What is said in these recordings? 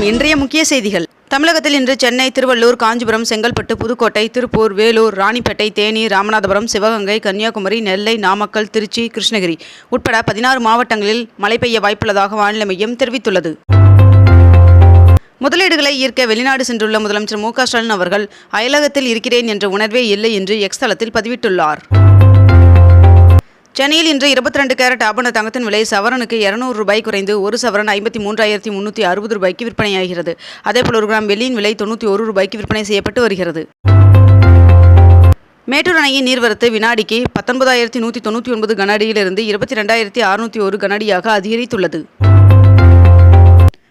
வணக்கம் இன்றைய முக்கிய செய்திகள். தமிழகத்தில் இன்று சென்னை திருவள்ளூர் காஞ்சிபுரம் செங்கல்பட்டு புதுக்கோட்டை திருப்பூர் வேலூர் ராணிப்பேட்டை தேனி ராமநாதபுரம் சிவகங்கை கன்னியாகுமரி நெல்லை நாமக்கல் திருச்சி கிருஷ்ணகிரி உட்பட பதினாறு மாவட்டங்களில் மழை பெய்ய வாய்ப்புள்ளதாக வானிலை மையம் தெரிவித்துள்ளது. முதலீடுகளை ஈர்க்க வெளிநாடு சென்றுள்ள முதலமைச்சர் மு க ஸ்டாலின் அவர்கள் அயலகத்தில் இருக்கிறேன் என்ற உணர்வே இல்லை என்று எக்ஸ் தளத்தில் பதிவிட்டுள்ளார். சென்னையில் இன்று இருபத்தி ரெண்டு கேரட் ஆபண தங்கத்தின் விலை சவரனுக்கு இருநூறு ரூபாய் குறைந்து ஒரு சவரன் ஐம்பத்தி மூன்றாயிரத்தி முன்னூற்றி அறுபது ரூபாய்க்கு விற்பனையாகிறது. அதேபோல் ஒரு கிராம் வெள்ளியின் விலை தொண்ணூற்றி ஒரு ரூபாய்க்கு விற்பனை செய்யப்பட்டு வருகிறது. மேட்டூர் அணையின் நீர்வரத்து வினாடிக்கு பத்தொன்பதாயிரத்தி நூற்றி தொண்ணூற்றி ஒன்பது கனஅடியிலிருந்து இருபத்தி ரெண்டாயிரத்தி அறுநூற்றி ஒரு கனஅடியாக அதிகரித்துள்ளது.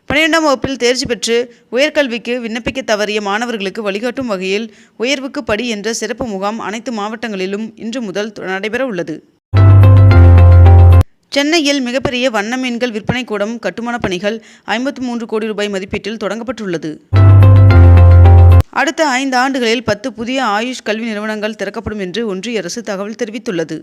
பன்னிரெண்டாம் வகுப்பில் தேர்ச்சி பெற்று உயர்கல்விக்கு விண்ணப்பிக்க தவறிய மாணவர்களுக்கு வழிகாட்டும் வகையில் உயர்வுக்கு படி என்ற சிறப்பு முகாம் அனைத்து மாவட்டங்களிலும் இன்று முதல் நடைபெற உள்ளது சென்னையில் மிகப்பெரிய வண்ண மீன்கள் விற்பனை கூடம் கட்டுமானப் பணிகள் ஐம்பத்தி மூன்று கோடி ரூபாய் மதிப்பீட்டில் தொடங்கப்பட்டுள்ளது. அடுத்த ஐந்து ஆண்டுகளில் பத்து புதிய ஆயுஷ் கல்வி நிறுவனங்கள் திறக்கப்படும் என்று ஒன்றிய அரசு தகவல் தெரிவித்துள்ளது.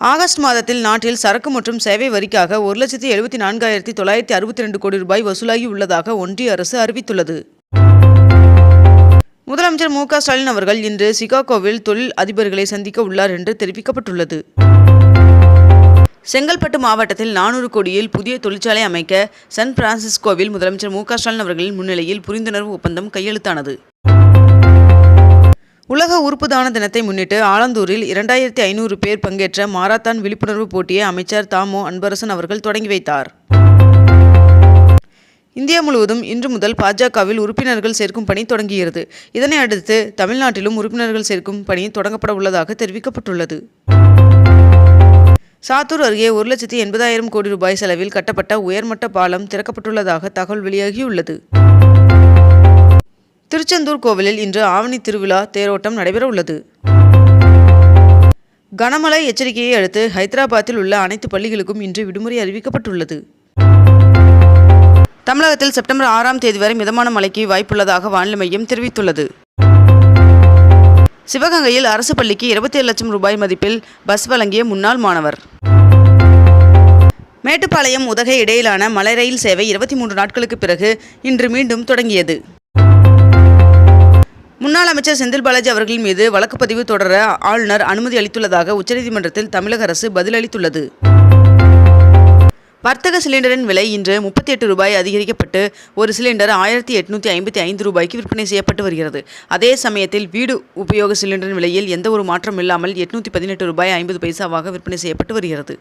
ஆகஸ்ட் மாதத்தில் நாட்டில் சரக்கு மற்றும் சேவை வரிக்காக ஒரு லட்சத்தி எழுபத்தி நான்காயிரத்தி தொள்ளாயிரத்தி அறுபத்தி ரெண்டு கோடி ரூபாய் வசூலாகி உள்ளதாக ஒன்றிய அரசு அறிவித்துள்ளது. முதலமைச்சர் மு க ஸ்டாலின் அவர்கள் இன்று சிகாகோவில் தொழில் அதிபர்களை சந்திக்க உள்ளார் என்று தெரிவிக்கப்பட்டுள்ளது. செங்கல்பட்டு மாவட்டத்தில் நானூறு கோடியில் புதிய தொழிற்சாலை அமைக்க சான் பிரான்சிஸ்கோவில் முதலமைச்சர் மு க ஸ்டாலின் அவர்களின் முன்னிலையில் புரிந்துணர்வு ஒப்பந்தம் கையெழுத்தானது. உலக உறுப்பு தான தினத்தை முன்னிட்டு ஆலந்தூரில் இரண்டாயிரத்தி ஐநூறு பேர் பங்கேற்ற மாரத்தான் விழிப்புணர்வு போட்டியை அமைச்சர் தாமோ அன்பரசன் அவர்கள் தொடங்கி வைத்தார். இந்தியா முழுவதும் இன்று முதல் பாஜகவில் உறுப்பினர்கள் சேர்க்கும் பணி தொடங்குகிறது. இதனை அடுத்து தமிழ்நாட்டிலும் உறுப்பினர்கள் சேர்க்கும் பணி தொடங்கப்பட உள்ளதாக தெரிவிக்கப்பட்டுள்ளது. சாத்தூர் அருகே ஒரு லட்சத்தி எண்பதாயிரம் கோடி ரூபாய் செலவில் கட்டப்பட்ட உயர்மட்ட பாலம் திறக்கப்பட்டுள்ளதாக தகவல் வெளியாகியுள்ளது. திருச்செந்தூர் கோவிலில் இன்று ஆவணி திருவிழா தேரோட்டம் நடைபெற உள்ளது கனமழை எச்சரிக்கையை அடுத்து ஹைதராபாத்தில் உள்ள அனைத்து பள்ளிகளுக்கும் இன்று விடுமுறை அறிவிக்கப்பட்டுள்ளது. தமிழகத்தில் செப்டம்பர் ஆறாம் தேதி வரை மிதமான மழைக்கு வாய்ப்புள்ளதாக வானிலை மையம் தெரிவித்துள்ளது. சிவகங்கையில் அரசு பள்ளிக்கு இருபத்தி ஏழு லட்சம் ரூபாய் மதிப்பில் பஸ் வழங்கிய முன்னாள் மாணவர். மேட்டுப்பாளையம் உதகை இடையிலான மலை ரயில் சேவை இருபத்தி மூன்று நாட்களுக்கு பிறகு இன்று மீண்டும் தொடங்கியது. முன்னாள் அமைச்சர் செந்தில் பாலாஜி அவர்கள் மீது வழக்குப்பதிவு தொடர ஆளுநர் அனுமதி அளித்துள்ளதாக உச்சநீதிமன்றத்தில் தமிழக அரசு பதிலளித்துள்ளது. வர்த்தக சிலிண்டரின் விலை இன்று முப்பத்தி எட்டு ரூபாய் அதிகரிக்கப்பட்டு ஒரு சிலிண்டர் ஆயிரத்தி எட்நூற்றி ஐம்பத்தி ஐந்து ரூபாய்க்கு விற்பனை செய்யப்பட்டு வருகிறது. அதே சமயத்தில் வீடு உபயோக சிலிண்டரின் விலையில் எந்த ஒரு மாற்றம் இல்லாமல் எட்நூற்றி பதினெட்டு ரூபாய் ஐம்பது பைசாவாக விற்பனை செய்யப்பட்டு வருகிறது.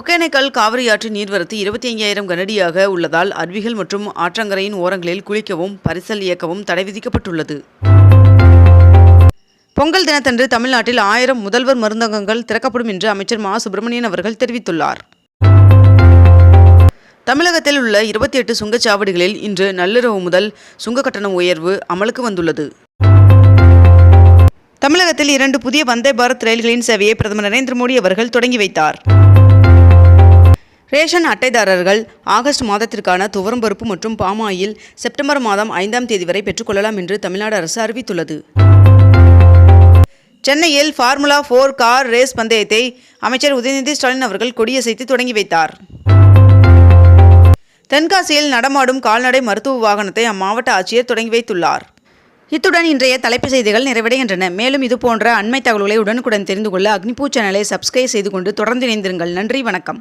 ஒகேனக்கல் காவிரி ஆற்று நீர்வரத்து இருபத்தி ஐயாயிரம் கனடியாக உள்ளதால் அருவிகள் மற்றும் ஆற்றங்கரையின் ஓரங்களில் குளிக்கவும் பரிசல் இயக்கவும் தடை விதிக்கப்பட்டுள்ளது. பொங்கல் தினத்தன்று தமிழ்நாட்டில் ஆயிரம் முதல்வர் மருந்தகங்கள் திறக்கப்படும் என்று அமைச்சர் மா. சுப்பிரமணியன் அவர்கள் தெரிவித்துள்ளார். தமிழகத்தில் உள்ள இருபத்தி எட்டு சுங்கச்சாவடிகளில் இன்று நள்ளிரவு முதல் சுங்க கட்டண உயர்வு அமலுக்கு வந்துள்ளது. தமிழகத்தில் இரண்டு புதிய வந்தே பாரத் ரயில்களின் சேவையை பிரதமர் நரேந்திர மோடி அவர்கள் தொடங்கி வைத்தார். ரேஷன் அட்டைதாரர்கள் ஆகஸ்ட் மாதத்திற்கான துவரம்பருப்பு மற்றும் பாமாயில் செப்டம்பர் மாதம் ஐந்தாம் தேதி வரை பெற்றுக்கொள்ளலாம் என்று தமிழ்நாடு அரசு அறிவித்துள்ளது. சென்னையில் ஃபார்முலா ஃபோர் கார் ரேஸ் பந்தயத்தை அமைச்சர் உதயநிதி ஸ்டாலின் அவர்கள் கொடியசைத்து தொடங்கி வைத்தார். தென்காசியில் நடமாடும் கால்நடை மருத்துவ வாகனத்தை அம்மாவட்ட ஆட்சியர் தொடங்கி வைத்துள்ளார். இத்துடன் இன்றைய தலைப்பு செய்திகள் நிறைவடைகின்றன. மேலும் இதுபோன்ற அண்மை தகவல்களை உடனுக்குடன் தெரிந்து கொள்ள அக்னிபூ சேனலை சப்ஸ்கிரைப் செய்து கொண்டு தொடர்ந்து இணைந்திருங்கள். நன்றி வணக்கம்.